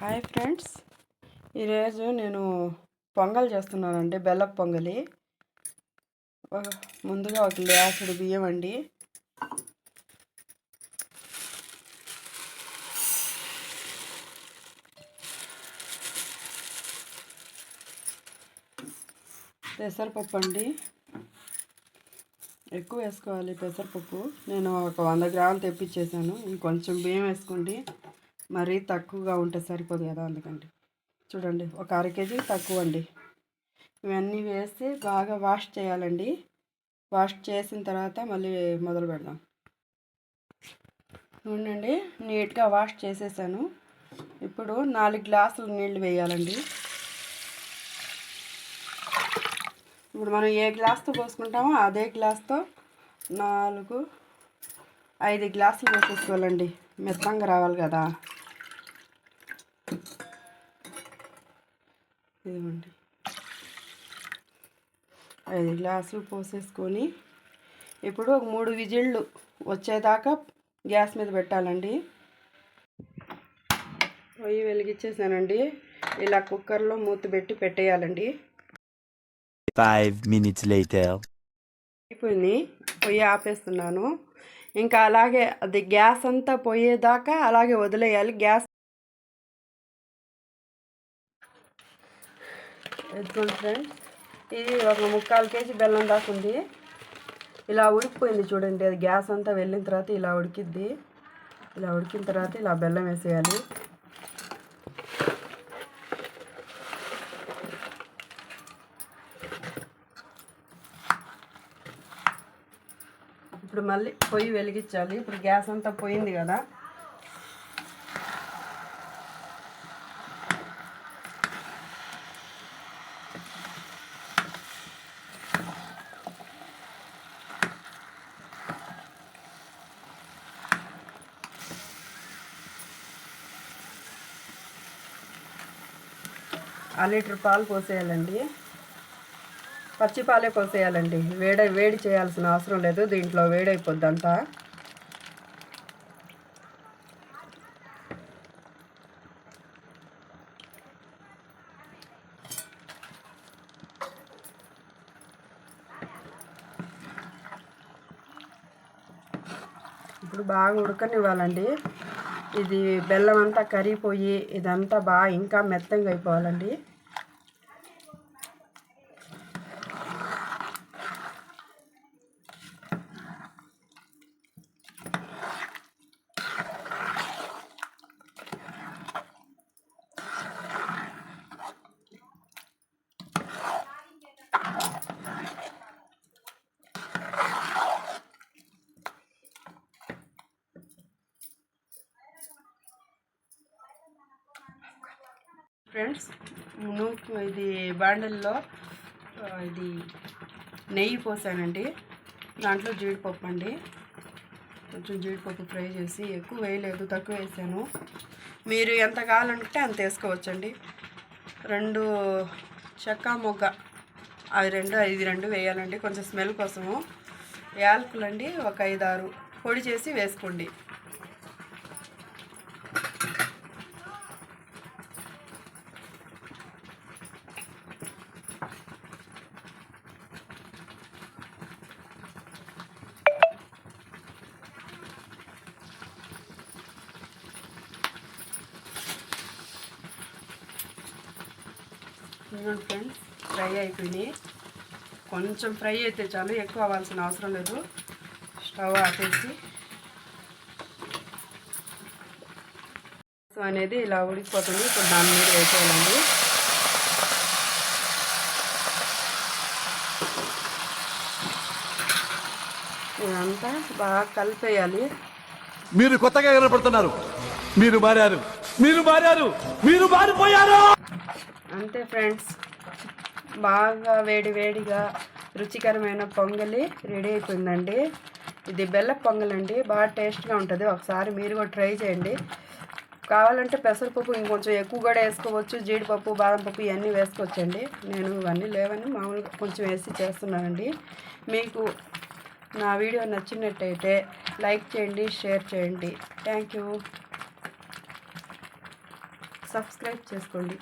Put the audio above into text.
Hi friends. ఈరోజు నేను పొంగల్ చేస్తున్నానండి బెల్లపు పొంగలి. ముందుగా ఒక గ్లాసుడు బియ్యం అండి. పెసరపప్పు అండి. ఎక్కువ వేసుకోవాలి పెసరపప్పు. నేను ఒక వంద గ్రాములు తెప్పించేసాను ఇంకొంచెం బియ్యం వేసుకోండి. మరీ తక్కువగా ఉంటే సరిపోదు కదా అందుకండి చూడండి ఒక అర కేజీ తక్కువ అండి ఇవన్నీ వేసి బాగా వాష్ చేయాలండి. వాష్ చేసిన తర్వాత మళ్ళీ మొదలు పెడదాం. చూడండి నీట్గా వాష్ చేసేసాను. ఇప్పుడు నాలుగు గ్లాసులు నీళ్ళు వేయాలండి. ఇప్పుడు మనం ఏ గ్లాస్తో పోసుకుంటామో అదే గ్లాస్తో నాలుగు ఐదు గ్లాసులు పోసేసుకోవాలండి. మెత్తంగా రావాలి కదా. ఇదిగోండి. ఐదు గ్లాసులు పోసేసుకొని ఇప్పుడు ఒక మూడు విజిళ్ళు వచ్చేదాకా గ్యాస్ మీద పెట్టాలండి. పొయ్యి వెలిగించేసానండి. ఇలా కుక్కర్లో మూత పెట్టి పెట్టేయాలండి. Five minutes later. అయిపోయింది. పొయ్యి ఆపేస్తున్నాను. ఇంకా అలాగే అది గ్యాస్ అంతా పోయేదాకా అలాగే వదిలేయాలి. గ్యాస్ ఎత్తుకోండి ఫ్రెండ్స్. ఇది ఒక ముక్కాలు కేజీ బెల్లం దాకా ఉంది. ఇలా ఉడికిపోయింది చూడండి. అది గ్యాస్ అంతా వెళ్ళిన తర్వాత ఇలా ఉడికిద్ది. ఇలా ఉడికిన తర్వాత ఇలా బెల్లం వేసేయాలి. ఇప్పుడు మళ్ళీ పొయ్యి వెలిగించాలి. ఇప్పుడు గ్యాస్ అంతా పోయింది కదా. ఆ లీటర్ పాలు పోసేయాలండి. పచ్చి పాలే పోసేయాలండి. వేడి వేడి చేయాల్సిన అవసరం లేదు. దీంట్లో వేడైపోద్ది అంతా ఇప్పుడు బాగా ఉడకనివ్వాలండి. ఇది బెల్లం అంతా కరిగిపోయి ఇదంతా బాగా ఇంకా మెత్తంగా అయిపోవాలండి. ఫ్రెండ్స్. నూనె ఇది బాండల్లో ఇది నెయ్యి పోసానండి. దాంట్లో జీడిపప్పు అండి. కొంచెం జీడిపప్పు ఫ్రై చేసి ఎక్కువ వేయలేదు తక్కువ వేసాను. మీరు ఎంత కావాలంటే అంత వేసుకోవచ్చండి. రెండు చెక్క మొగ్గ అవి రెండు ఐదు రెండు వేయాలండి. కొంచెం స్మెల్ కోసము. యాలకులండి ఒక ఐదు ఆరు పొడి చేసి వేసుకోండి. ఇదిగోండి ఫ్రెండ్స్ ఫ్రై అయిపోయినాయి. కొంచెం ఫ్రై అయితే చాలు ఎక్కువ అవ్వాల్సిన అవసరం లేదు. స్టవ్ ఆపేసి. అనేది ఇలా ఉడికిపోతుంది. ఇప్పుడు దాని మీద వేసేయాలండి. ఇదంతా బాగా కలిపేయాలి. మీరు కొత్తగా ఎగరపడుతున్నారు మీరు మారారు. మీరు మారారు. మీరు మారిపోయారు! అంతే ఫ్రెండ్స్. బాగా వేడి వేడిగా రుచికరమైన పొంగలి రెడీ అయిపోయిందండి. ఇది బెల్ల పొంగల్ అండి. బాగా టేస్ట్గా ఉంటుంది. ఒకసారి మీరు కూడా ట్రై చేయండి. కావాలంటే పెసరపప్పు ఇంకొంచెం ఎక్కువ కూడా వేసుకోవచ్చు. జీడిపప్పు బాదం పప్పు ఇవన్నీ వేసుకోవచ్చండి. నేను ఇవన్నీ లేవని మామూలుగా కొంచెం వేసి చేస్తున్నానండి. మీకు నా వీడియో నచ్చినట్టయితే లైక్ చేయండి షేర్ చేయండి. Thank you. సబ్స్క్రైబ్ చేసుకోండి.